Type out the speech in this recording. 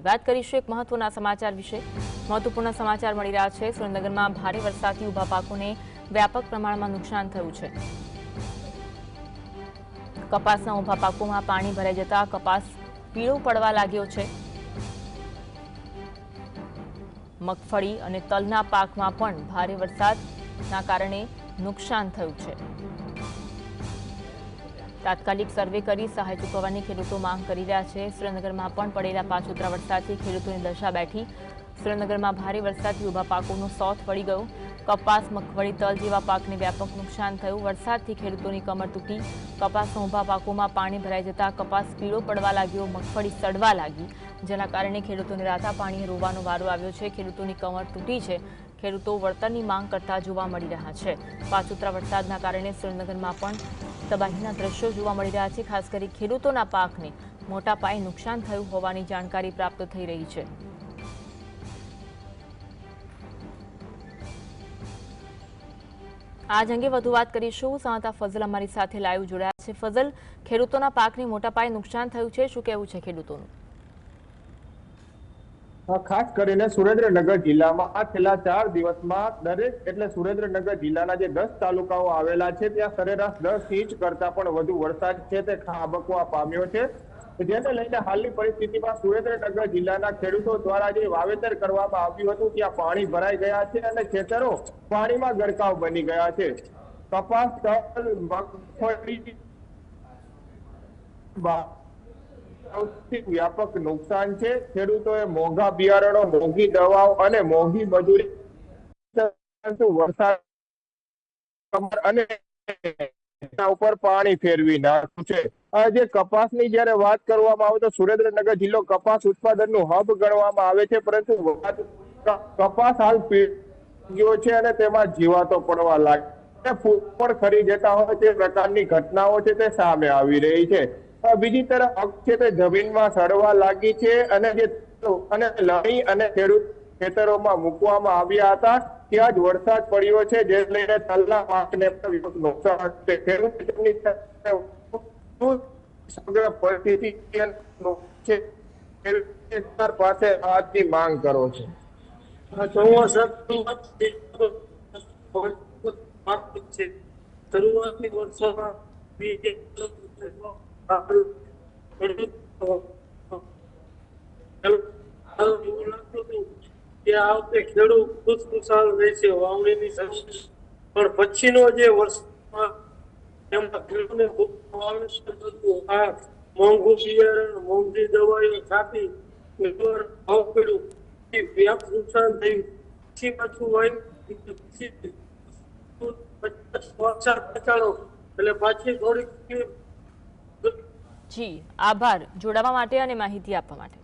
વાત કરીશું એક મહત્વના સમાચાર વિશે. મહત્વપૂર્ણ સમાચાર મળી રહ્યા છે. સુરેન્દ્રનગરમાં ભારે વરસાદથી ઊભા પાકોને વ્યાપક પ્રમાણમાં નુકસાન થયું છે. કપાસના ઊભા પાકોમાં પાણી ભરાઈ જતા કપાસ પીળો પડવા લાગ્યો છે. મગફળી અને તલના પાકમાં પણ ભારે વરસાદના કારણે નુકસાન થયું છે. તાત્કાલિક સર્વે કરી સહાય ચૂકવવાની ખેડૂતો માંગ કરી રહ્યા છે. સુરેન્દ્રનગરમાં પણ પડેલા પાછોતરા વરસાદથી ખેડૂતોની દશા બેઠી. સુરેન્દ્રનગરમાં ભારે વરસાદથી ઊભા પાકોનો સોથ વળી ગયો. કપાસ, મગફળી, તલ જેવા પાકને વ્યાપક નુકસાન થયું. વરસાદથી ખેડૂતોની કમર તૂટી. કપાસના ઊભા પાકોમાં પાણી ભરાઈ જતા કપાસ પીળો પડવા લાગ્યો, મગફળી સડવા લાગી. જેના કારણે ખેડૂતોને રાતા પાણીએ રોવાનો વારો આવ્યો છે. ખેડૂતોની કમર તૂટી છે. ખેડૂતો વળતરની માંગ કરતા જોવા મળી રહ્યા છે. પાછોતરા વરસાદના કારણે સુરેન્દ્રનગરમાં પણ તબાહીના દ્રશ્યો જોવા મળી રહ્યા છે, ખાસ કરી ખેડૂતોના પાકને મોટા પાયે નુકસાન થયું હોવાની જાણકારી પ્રાપ્ત થઈ રહી છે. આજ અંગે વધુ વાત કરીશું. સાંતા ફઝલ અમારી સાથે લાઈવ જોડાયા છે. ફઝલ, ખેડૂતોના પાકને મોટા પાયે નુકસાન થયું છે. શું કહેવું છે ખેડૂતોનું? ખાસ કરીને સુરેન્દ્રનગર જિલ્લામાં આ છેલ્લા ચાર દિવસમાં દરેક, એટલે સુરેન્દ્રનગર જિલ્લાના જે દસ તાલુકાઓ આવેલા છે, ત્યાં સરેરાશ દસ ઇંચ કરતા પણ વધુ વરસાદ છે તે ખાબકવા પામ્યો છે. જેને લઈને હાલની પરિસ્થિતિમાં સુરેન્દ્રનગર જિલ્લાના ખેડૂતો દ્વારા જે વાવેતર કરવામાં આવ્યું હતું, ત્યાં પાણી ભરાઈ ગયા છે અને ખેતરો પાણીમાં ગરકાવ બની ગયા છે. કપાસ મગફળી સૌથી વ્યાપક નુકસાન છે. ખેડૂતોએ મોંઘા બિયારણો, મોંઘી દવાઓ અને મોંઘી મજૂરી વરસાદ અને ઉપર પાણી ફેરવી નાખ્યું છે. આજે કપાસની જ્યારે વાત કરવામાં આવે તો સુરેન્દ્રનગર જિલ્લો કપાસ ઉત્પાદનનું હબ ગણવામાં આવે છે, પરંતુ કપાસ હાલ ગયો છે અને તેમાં જીવાતો પડવા લાગે ફૂગ પણ ખરી જતા હોય તે પ્રકારની ઘટનાઓ છે તે સામે આવી રહી છે. બીજી તરફ અગ છે તે જમીનમાં સડવા લાગી છે અને જે અને લણી અને ખેડૂત ખેતરોમાં મૂકવામાં આવ્યા હતા, ત્યાં જ વરસાદ પડ્યો છે, જે લઈને તલના પાકને નુકસાન છે. ખેડૂત સમગ્ર પરિસ્થિતિ છે? પાસે આજની માંગ કરો છો. શરૂઆતની વર્ષોમાં પણ પછીનો જે વર્ષમાં મોંઘું દવાઓ છાપી ભાવ નુકસાન થયું પછી એટલે પાછી થોડીક જી આભાર. જોડાવા માટે અને માહિતી આપવા માટે.